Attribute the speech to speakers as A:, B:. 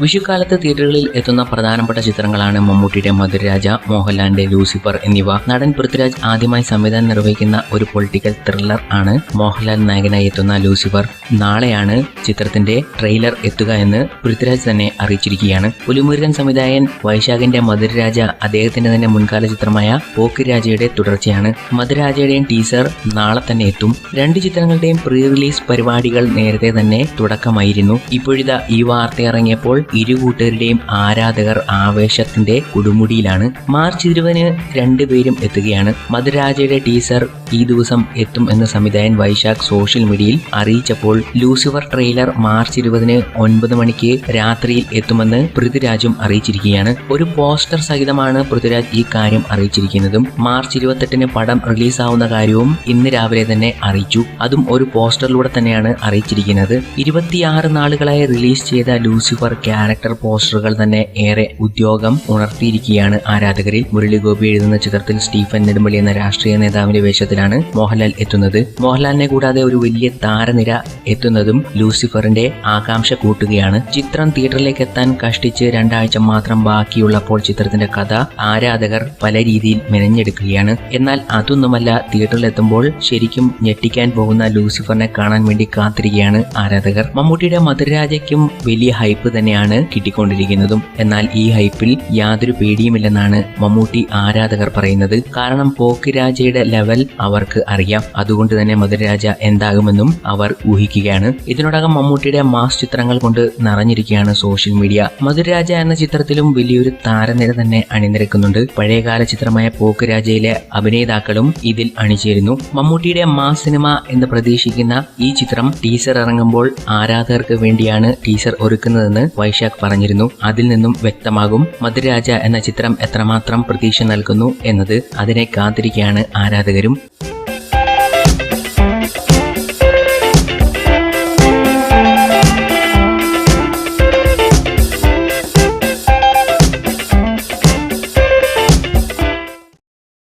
A: വിഷുക്കാലത്ത് തിയേറ്ററുകളിൽ എത്തുന്ന പ്രധാനപ്പെട്ട ചിത്രങ്ങളാണ് മമ്മൂട്ടിയുടെ മധുരരാജ മോഹൻലാലിന്റെ ലൂസിഫർ എന്നിവ. നടൻ പൃഥ്വിരാജ് ആദ്യമായി സംവിധാനം നിർവഹിക്കുന്ന ഒരു പൊളിറ്റിക്കൽ ത്രില്ലർ ആണ് മോഹൻലാൽ നായകനായി എത്തുന്ന ലൂസിഫർ. നാളെയാണ് ചിത്രത്തിന്റെ ട്രെയിലർ എത്തുക എന്ന് പൃഥ്വിരാജ് തന്നെ അറിയിച്ചിരിക്കുകയാണ്. പുലിമുരുകൻ സംവിധായകൻ വൈശാഖിന്റെ മധുരരാജ അദ്ദേഹത്തിന്റെ തന്നെ മുൻകാല ചിത്രമായ പോക്കിരാജയുടെ തുടർച്ചയാണ്. മധുരാജയുടെയും ടീസർ നാളെ തന്നെ എത്തും. രണ്ട് ചിത്രങ്ങളുടെയും പ്രീ റിലീസ് പരിപാടികൾ നേരത്തെ തന്നെ തുടക്കമായിരുന്നു. ഇപ്പോഴിതാ ഈ വാർത്ത ഇറങ്ങിയപ്പോൾ ഇരു കൂട്ടരുടെയും ആരാധകർ ആവേശത്തിന്റെ കൊടുമുടിയിലാണ്. മാർച്ച് ഇരുപതിന് രണ്ടുപേരും എത്തുകയാണ്. മധുരാജയുടെ ടീസർ ഈ ദിവസം എത്തും എന്ന സംവിധായകൻ വൈശാഖ് സോഷ്യൽ മീഡിയയിൽ അറിയിച്ചപ്പോൾ ലൂസിഫർ ട്രെയിലർ മാർച്ച് ഇരുപതിന് ഒൻപത് മണിക്ക് രാത്രിയിൽ എത്തുമെന്ന് പൃഥ്വിരാജും അറിയിച്ചിരിക്കുകയാണ്. ഒരു പോസ്റ്റർ സഹിതമാണ് പൃഥ്വിരാജ് ഈ കാര്യം അറിയിച്ചിരിക്കുന്നതും. മാർച്ച് ഇരുപത്തെട്ടിന് പടം റിലീസാവുന്ന കാര്യവും ഇന്ന് രാവിലെ തന്നെ അറിയിച്ചു. അതും ഒരു പോസ്റ്ററിലൂടെ തന്നെയാണ് അറിയിച്ചിരിക്കുന്നത്. ഇരുപത്തിയാറ് നാളുകളായി റിലീസ് ചെയ്ത ലൂസിഫർ ക്യാരക്ടർ പോസ്റ്ററുകൾ തന്നെ ഏറെ ഉദ്യോഗം ഉണർത്തിയിരിക്കുകയാണ് ആരാധകരിൽ. മുരളിഗോപി എഴുതുന്ന ചിത്രത്തിൽ സ്റ്റീഫൻ നെടുമ്പള്ളി എന്ന രാഷ്ട്രീയ നേതാവിന്റെ വേഷത്തിലാണ് മോഹൻലാൽ എത്തുന്നത്. മോഹൻലാലിനെ കൂടാതെ ഒരു വലിയ താരനിര എത്തുന്നതും ലൂസിഫറിന്റെ ആകാംക്ഷ കൂട്ടുകയാണ്. ചിത്രം തിയേറ്ററിലേക്ക് എത്താൻ കഷ്ടിച്ച് രണ്ടാഴ്ച മാത്രം ബാക്കിയുള്ളപ്പോൾ ചിത്രത്തിന്റെ കഥ ആരാധകർ പല രീതിയിൽ മെനഞ്ഞെടുക്കുകയാണ്. എന്നാൽ അതൊന്നുമല്ല തിയേറ്ററിൽ എത്തുമ്പോൾ ശരിക്കും ഞെട്ടിക്കാൻ പോകുന്ന ലൂസിഫറിനെ കാണാൻ വേണ്ടി കാത്തിരിക്കുകയാണ് ആരാധകർ. മമ്മൂട്ടിയുടെ മധുരരാജയ്ക്കും വലിയ ഹൈപ്പ് തന്നെയാണ് കിട്ടിക്കൊണ്ടിരിക്കുന്നതും. എന്നാൽ ഈ ഹൈപ്പിൽ യാതൊരു പേടിയുമില്ലെന്നാണ് മമ്മൂട്ടി ആരാധകർ പറയുന്നത്. കാരണം പോക്കിരാജയുടെ ലെവൽ അവർക്ക് അറിയാം. അതുകൊണ്ട് തന്നെ മധുരരാജ എന്താകുമെന്നും അവർ ഊഹിക്കുകയാണ്. ഇതിനോടകം മമ്മൂട്ടിയുടെ മാസ് ചിത്രങ്ങൾ കൊണ്ട് നിറഞ്ഞിരിക്കുകയാണ് സോഷ്യൽ മീഡിയ മധുരരാജ എന്ന ചിത്രത്തിലും വലിയൊരു താരനിര തന്നെ അണിനിരക്കുന്നുണ്ട്. പഴയകാല ചിത്രമായ പോക്കുരാജയിലെ അഭിനേതാക്കളും ഇതിൽ അണിചേരുന്നു. മമ്മൂട്ടിയുടെ മാസ് സിനിമ എന്ന് പ്രതീക്ഷിക്കുന്ന ഈ ചിത്രം ടീസർ ഇറങ്ങുമ്പോൾ ആരാധകർക്ക് വേണ്ടിയാണ് ടീസർ ഒരുക്കുന്നതെന്ന് വൈശാഖ് പറഞ്ഞിരുന്നു. അതിൽ നിന്നും വ്യക്തമാകും മധുരാജ എന്ന ചിത്രം എത്രമാത്രം പ്രതീക്ഷ നൽകുന്നു എന്നത് അതിനെ കാത്തിരിക്കുകയാണ് ആരാധകരും.